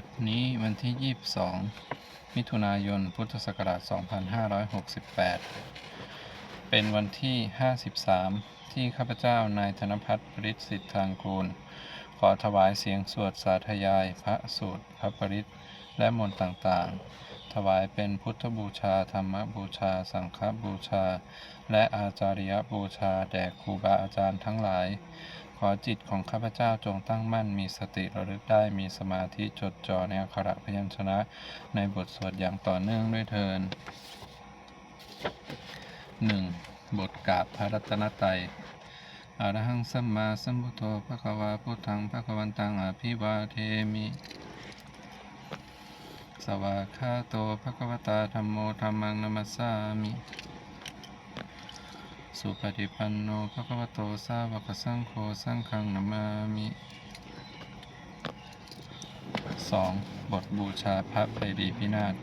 บัดนี้วันที่ 22 มิถุนายน พุทธศักราช 2568 เป็นวันที่ 53 ที่ข้าพเจ้านายธนพัฒน์ปริศสิทธางกูล ขอถวายเสียงสวดสาธยาย พระสูตร พระปริศและมนต์ต่างๆ ถวายเป็นพุทธบูชา ธรรมบูชา สังฆบูชา และอาจาริยบูชา แด่ครูบาอาจารย์ทั้งหลาย ขอจิตของข้าพเจ้าจงตั้งมั่นมีสติระลึกได้มีสมาธิจดจ่อในอักขระพยัญชนะ ในบทสวดอย่างต่อเนื่องด้วยเทิน 1. บทกาบพระรัตนตรัยอรหังสัมมาสัมพุทโธภะคะวาพุทธังภะคะวันตังอภิวาเทมิ สวากขาโตภะคะวตาธัมโมธัมมังนัมัสสามิ สุปฏิปันโนภะคะวะโตสาวกสังโฆสังฆังนามามิ 2. บทบูชาพระไพรีพินาศ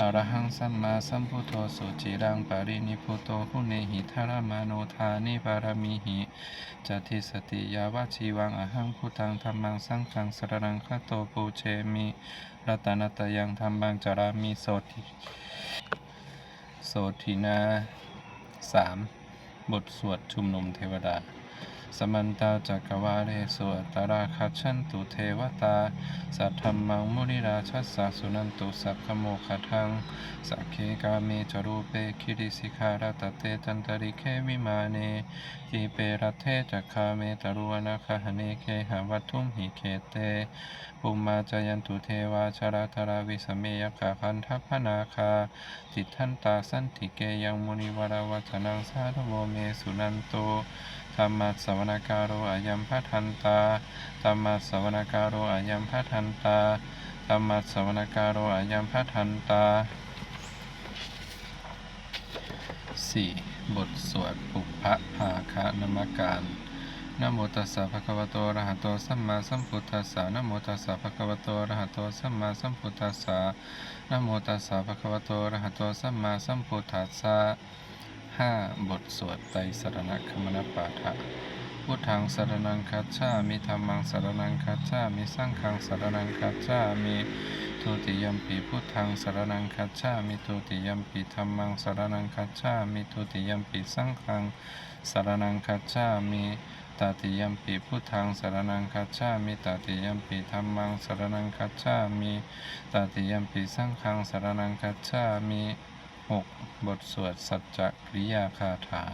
อระหังสัมมาสัมพุทโธสุจิรังปารินิพุโตหุเนหิทารมาโนทานิปารมิหิจัติสติยาวะชีวังอหังพุทังธรรมังสังฆังสรนังคโตปูเชมิรัตนตยังธรรมังจารามิโสติโสทินา 3. บทสวดชุมนุมเทวดา สมันตาจักวาเลสวตราคัจฉันตุเทวตา สัทธรรมังมุนิราชัสสะสุนันตุสัพพโมคทัง สักเคกาเมจรูเปคิริสิกขาตเตจันตริเควิมาเนทีเปรัตเทจักคาเมตรุวนาคหเนเคหาวัตถุมหิเคเต ปุมมาจายันตุเทวาชราธราวิสเมยกาคันทัพพนาคาติตทันตาสันติเกยังมุนิวราวัจนังสาธโวเมสุนันโต ธรรมัสวนาการโรอายัมพัทันตาธรรมัสวนาการโรอายัมพัทันตาธรรมัสวนาการโรอายัมพัทันตา 4. บทสวดปุพพะภาคะนมการนโมตัสสะภะคะวะโตอะระหะโตสัมมาสัมพุทธัสสะนโมตัสสะภะคะวะโตอะระหะโตสัมมาสัมพุทธัสสะนโมตัสสะภะคะวะโตอะระหะโตสัมมาสัมพุทธัสสะ 5. บทสวดไตรสรณคมนปาฐะพุทธังสรนังคัจฉามิธรรมังสรนังคัจฉามิสังฆังสรนังคัจฉามิทุติยมปีพุทธังสรนังคัจฉามิทุติยมปีธรรมังสรนังคัจฉามิทุติยมปีสังฆังสรนังคัจฉามิตติยมปีพุทธังสรนังคัจฉามิตติยมปีธรรมังสรนังคัจฉามิตติยมปีสังฆังสรนังคัจฉามิ 6. บทสวดสัจจกริยาคาถา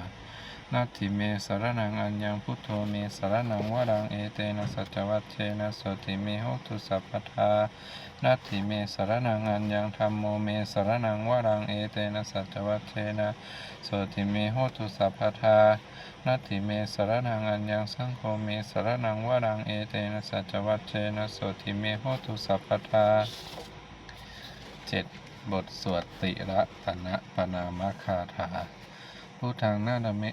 นาทิเมสรนังอัญญังพุทโธเมสรนังวรังเอเตนะสัจจวัตเชนะสติเมโหตุสัพพทานาทิเมสรนังอัญญังธรรมโมเมสรนังวรังเอเตนะสัจจวัตเชนะสติเมโหตุสัพพทานาทิเมสรนังอัญญังสังโฆเมสรนังวรังเอเตนะสัจจวัตเชนะสติเมโหตุสัพพทา 7. บทสวดติระตนะปนามคาถา พุทธังนานะเม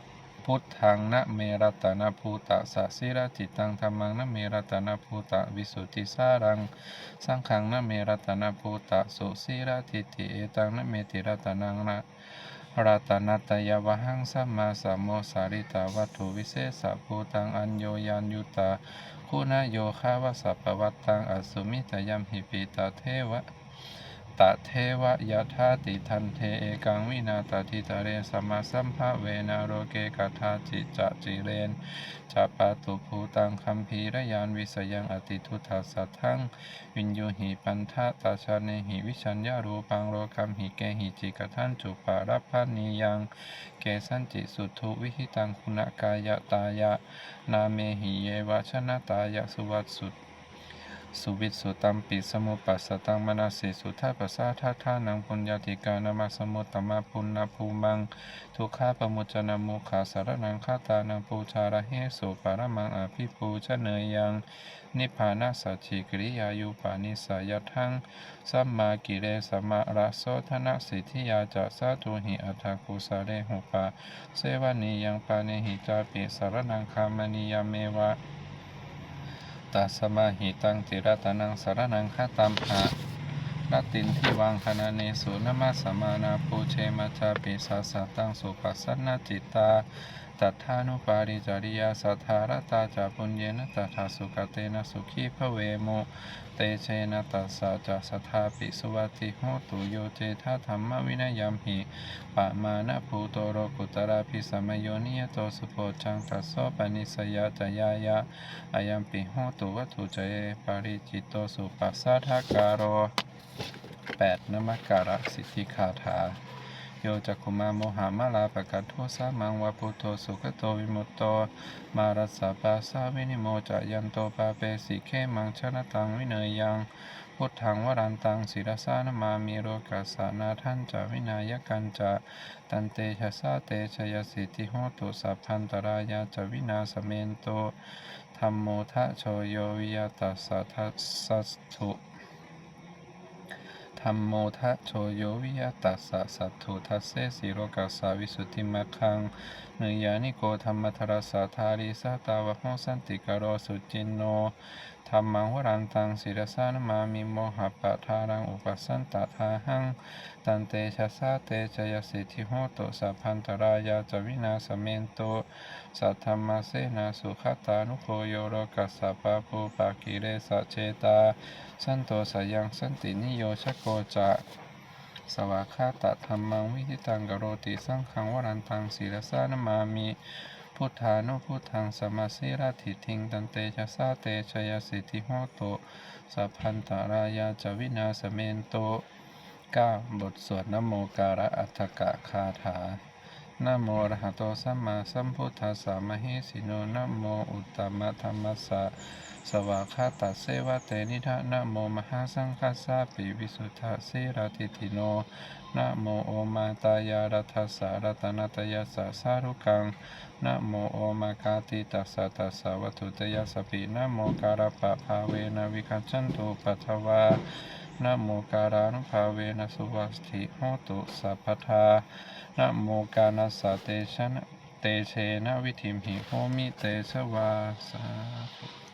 พุทธังนะเมรตนาภูตะสะสิระจิตตังธรรมังนะเมรตนาภูตะวิสุทธิสารัง สังฆังนะเมรตนาภูตะสุสีระทิฏฐิเอตังนะเมติรตนังนะรัตนัตยวหังสัมมาสัมโมสาริตาวัตถุวิเศษภูตังอัญโยยันยุตาคุณโยคาวสัพพวัตตังอสุมิตยัมหิปิตาเทวะ ตะเทวะยะธาติทันเทเอกังวินาตทิตาเรสัมมาสัมภะเวนาโรเกกาธาจิจะจิเรนจะปาตุภูตังคัมภีรยานวิสยังอติทุทัสสะทั้งวินโยหิปันทะตาชาเนหิวิชัญญารูปังโรคัมหิเกหิจิกทันจุปารับพันนียังเกสันจิสุทุวิหิตังคุณกายตายะนาเมหิเยวชนะตายะสุวัตสุ สุวิตสุตัมปิสมุปัสสตังมนาสิสุทัปปะสาทัทานังปุญญาติกานามาสมุตตมะปุณณภูมัง ทุกขาปมุจนามุขาสารนังคาตานังปูชาระเหสุปารมังอภิปูชเนยยัง นิพพานาสัจฉิกริยายุปานิสายทังสัมมากิเลสมาระโสธนสิทธิยาจะสาธุหิอัตถกุสาเรหุปา เสวานิยังปานิหิจาปิสารนังคามนิยเมวะ ตัสมาหิตังติรัตนังสารนังคาตัมหะ นตินที่วังคณเนสุนมัสสมานาปูเชมาจาปิสาสตังสุปัสสนาจิตตาตัทธานุปาริจาริยาสัทธารตาจาปุญเยนตัทธาสุกเตนะสุขีภเวโมเตเชนะตัสสะจะสัทธาปิสุวัติโหตุโยเจทาธรรมวินัยยัมหิปะมานะภูโตโรกุตระพิสมโยนิยโตสุโพชังตัสโสปนิสยาจยายาอายัมปิโหตุวัตุเจปาริจิตโตสุปัสสะทาการโร แปดนมักการะสิทธิคาถา โยจักขุมาโมหามาลาปะกัตโทสามังวะพุทโธสุขโตวิมุตโต มารัสสะปาสาวินิโมจะยันโตปาเปสิเคมังชนะตังวิเนยยังพุทธังวรันตังศิรสานมามีโรกัสสานาท่านจะวินายกันจะตันเตชะสาเตชยสิทธิโหตุสัพพันตรายาจะวินาสเมนโตธรรมโมทะโชโยวิยตัสสะทัสสุ ธรรมโมทะโชโยวิยตัสสะสัตถุทัสเสสิโรกัสสาวิสุทธิมัคคังเนยานิโกธรรมทรสสะทาริสัตาวะโหสันติกโรสุจินโน ธรรมังวรันตังศิรสานมามิโมหะปะทารังอุปสันตทาหังตันเตชะสาเตชยสิทธิโหตุสัพพันตรายาจวินาสเมนโตสัทธรรมเสนาสุขตานุโคโยโรกัสสะปะปูปากิเรสะเจตา สันโตสยังสันตินิโยชโกจะสวากขาตธรรมังวิธิตังกโรติสังขังวรันตังศีรสานมามิ พุทธานุพุทธังสมาสิราธิทิงตันเตชะซาเตชยสิทธิโหตุสัพพันตารายาจวินาสเมนโตเก้าบทสวดนโมการะอัฏฐกะคาถา นะโมอระหะโตสัมมาสัมพุทธัสสะมหิสิโนนะโมอุตตมะธรรมัสสะสวากขาตัสเสวะเตนิทะนะโมมหาสังคัสสะปิวิสุทธะเสรติติโนนะโมโอมาตายารัทัสสะรัตนตยสสะสารุกังนะโมโอมากาติตัสสะตัสสะวัตุตยสสปินะโมการะปะภาเวนะวิคัจฉันตุปัทวา นะโมการานุภาเวนะสุวัสถิโหตุสัพพทานะโมกานัสสะเตชะนะเตเชนะวิธิมหิโหมิเตชะวาสาธุ